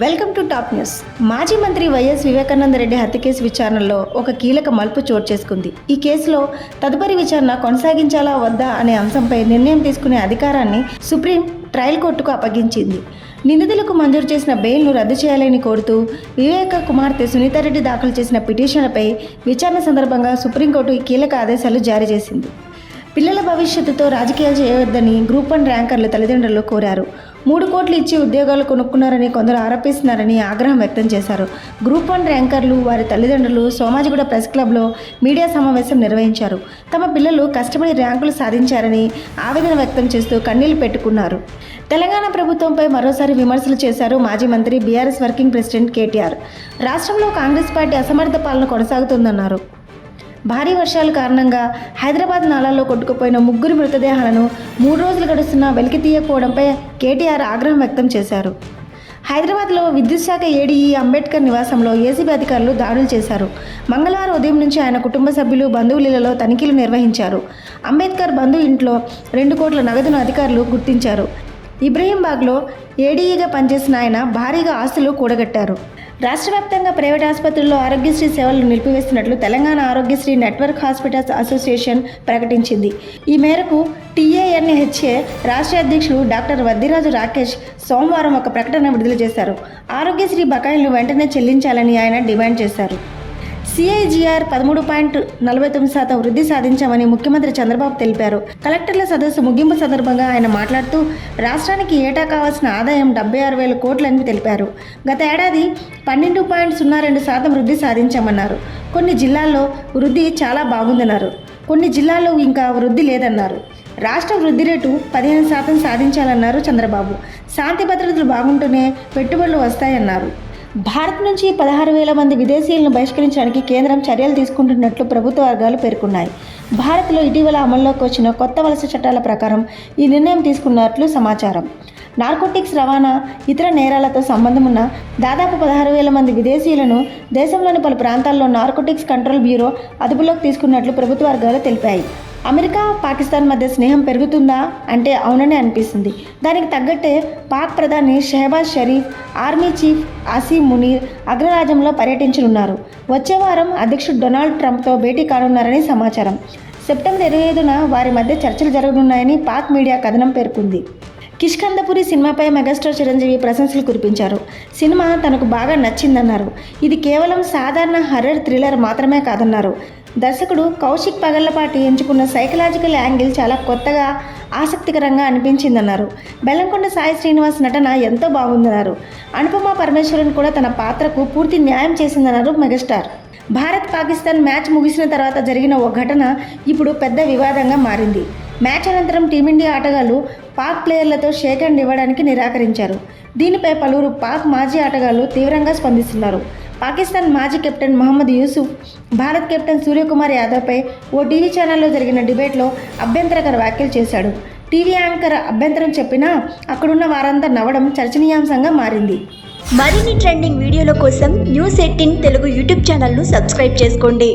Welcome to top news. మాజీ మంత్రి YS Vivekananda Reddy హత్య కేసు విచారణలో ఒక కీలక మలుపు చోటు చేసుకుంది. ఈ కేసులో తదుపరి విచారణ కొనసాగించాలా వద్దా అనే అంశంపై నిర్ణయం తీసుకునే అధికారాన్ని సుప్రీం ట్రయల్ కోర్టుకు అప్పగించింది. నిందితులకు మంజూరు చేసిన బెయిల్ను రద్దు చేయాలని కోరుతూ వివేక కుమార్తె సునీతారెడ్డి దాఖలు చేసిన పిటిషన్లపై విచారణ సందర్భంగా సుప్రీంకోర్టు ఈ కీలక ఆదేశాలు జారీ చేసింది. పిల్లల భవిష్యత్తుతో రాజకీయాలు చేయవద్దని గ్రూప్ వన్ ర్యాంకర్లు తల్లిదండ్రులు కోరారు. మూడు కోట్లు ఇచ్చి ఉద్యోగాలు కొనుక్కున్నారని కొందరు ఆరోపిస్తున్నారని ఆగ్రహం వ్యక్తం చేశారు. గ్రూప్ వన్ ర్యాంకర్లు వారి తల్లిదండ్రులు సోమాజిగూడ ప్రెస్ క్లబ్లో మీడియా సమావేశం నిర్వహించారు. తమ పిల్లలు కష్టపడి ర్యాంకులు సాధించారని ఆవేదన వ్యక్తం చేస్తూ కన్నీళ్ళు పెట్టుకున్నారు. తెలంగాణ ప్రభుత్వంపై మరోసారి విమర్శలు చేశారు మాజీ మంత్రి బీఆర్ఎస్ వర్కింగ్ ప్రెసిడెంట్ కేటీఆర్. రాష్ట్రంలో కాంగ్రెస్ పార్టీ అసమర్థ పాలన కొనసాగుతోందన్నారు. భారీ వర్షాల కారణంగా హైదరాబాద్ నాలాల్లో కొట్టుకుపోయిన ముగ్గురు మృతదేహాలను మూడు రోజులు గడుస్తున్నా వెలికి తీయకపోవడంపై కేటీఆర్ ఆగ్రహం వ్యక్తం చేశారు. హైదరాబాద్లో విద్యుత్ శాఖ ఏడీఈ అంబేద్కర్ నివాసంలో ఏసీబీ అధికారులు దాడులు చేశారు. మంగళవారం ఉదయం నుంచి ఆయన కుటుంబ సభ్యులు బంధువులలో తనిఖీలు నిర్వహించారు. అంబేద్కర్ బంధు ఇంట్లో రెండు కోట్ల నగదును అధికారులు గుర్తించారు. ఇబ్రహీంబాగ్లో ఏడీఈగా పనిచేసిన ఆయన భారీగా ఆస్తులు కూడగట్టారు. రాష్ట్ర వ్యాప్తంగా ప్రైవేట్ ఆసుపత్రుల్లో ఆరోగ్యశ్రీ సేవలను నిలిపివేస్తున్నట్లు Telangana Aarogyasri network hospitals association ప్రకటించింది. ఈ మేరకు టీఏఎన్హెచ్ఏ రాష్ట్ర అధ్యక్షుడు డాక్టర్ వద్దిరాజు రాకేష్ సోమవారం ఒక ప్రకటన విడుదల చేశారు. ఆరోగ్యశ్రీ బకాయిలు వెంటనే చెల్లించాలని ఆయన డిమాండ్ చేశారు. సిఐజిఆర్ పదమూడు పాయింట్ నలభై తొమ్మిది శాతం వృద్ధి సాధించామని ముఖ్యమంత్రి చంద్రబాబు తెలిపారు. కలెక్టర్ల సదస్సు ముగింపు సందర్భంగా ఆయన మాట్లాడుతూ రాష్ట్రానికి ఏటా కావాల్సిన ఆదాయం డెబ్బై ఆరు వేల కోట్లని తెలిపారు. గత ఏడాది పన్నెండు పాయింట్ సున్నా రెండు శాతం వృద్ధి సాధించామన్నారు. కొన్ని జిల్లాల్లో వృద్ధి చాలా బాగుందన్నారు. కొన్ని జిల్లాల్లో ఇంకా వృద్ధి లేదన్నారు. రాష్ట్ర వృద్ధి రేటు పదిహేను శాతం సాధించాలన్నారు చంద్రబాబు. శాంతి భద్రతలు బాగుంటూనే పెట్టుబడులు వస్తాయన్నారు. భారత్ నుంచి పదహారు వేల మంది విదేశీయులను బహిష్కరించడానికి కేంద్రం చర్యలు తీసుకుంటున్నట్లు ప్రభుత్వ వర్గాలు పేర్కొన్నాయి. భారత్లో ఇటీవల అమల్లోకి వచ్చిన కొత్త వలస చట్టాల ప్రకారం ఈ నిర్ణయం తీసుకున్నట్లు సమాచారం. నార్కోటిక్స్ రవాణా ఇతర నేరాలతో సంబంధం ఉన్న దాదాపు పదహారు వేల మంది విదేశీయులను దేశంలోని పలు ప్రాంతాల్లో నార్కోటిక్స్ కంట్రోల్ బ్యూరో అదుపులోకి తీసుకున్నట్లు ప్రభుత్వ వర్గాలు తెలిపాయి. అమెరికా పాకిస్తాన్ మధ్య స్నేహం పెరుగుతుందా అంటే అవుననే అనిపిస్తుంది. దానికి తగ్గట్టే పాక్ ప్రధాని షెహబాజ్ షరీఫ్ ఆర్మీ చీఫ్ ఆసీం మునీర్ అగ్రరాజ్యంలో పర్యటించనున్నారు. వచ్చే వారం అధ్యక్షుడు డొనాల్డ్ ట్రంప్తో భేటీ కానున్నారని సమాచారం. సెప్టెంబర్ ఇరవై ఐదున వారి మధ్య చర్చలు జరగనున్నాయని పాక్ మీడియా కథనం పేర్కొంది. కిష్కందపురి సినిమాపై మెగాస్టార్ చిరంజీవి ప్రశంసలు కురిపించారు. సినిమా తనకు బాగా నచ్చిందన్నారు. ఇది కేవలం సాధారణ హర్రర్ థ్రిల్లర్ మాత్రమే కాదన్నారు. దర్శకుడు కౌశిక్ పగళ్ళపాటి ఎంచుకున్న సైకలాజికల్ యాంగిల్ చాలా కొత్తగా ఆసక్తికరంగా అనిపించిందన్నారు. బెల్లంకొండ సాయి శ్రీనివాస్ నటన ఎంతో బాగుందన్నారు. అనుపమ పరమేశ్వరన్ కూడా తన పాత్రకు పూర్తి న్యాయం చేసిందన్నారు మెగాస్టార్. భారత్ పాకిస్తాన్ మ్యాచ్ ముగిసిన తర్వాత జరిగిన ఓ ఘటన ఇప్పుడు పెద్ద వివాదంగా మారింది. మ్యాచ్ అనంతరం టీమిండియా ఆటగాళ్ళు పాక్ ప్లేయర్లతో షేక్ హ్యాండ్ ఇవ్వడానికి నిరాకరించారు. దీనిపై పలువురు పాక్ మాజీ ఆటగాళ్ళు తీవ్రంగా స్పందిస్తున్నారు. పాకిస్తాన్ మాజీ కెప్టెన్ మహమ్మద్ యూసుఫ్ భారత్ కెప్టెన్ సూర్యకుమార్ యాదవ్పై ఓ టీవీ ఛానల్లో జరిగిన డిబేట్లో అభ్యంతరకర వ్యాఖ్యలు చేశాడు. టీవీ యాంకర్ అభ్యంతరం చెప్పినా అక్కడున్న వారంతా నవ్వడం చర్చనీయాంశంగా మారింది. మరిన్ని ట్రెండింగ్ వీడియోల కోసం న్యూస్ ఎయిటీన్ తెలుగు యూట్యూబ్ ఛానల్ను సబ్స్క్రైబ్ చేసుకోండి.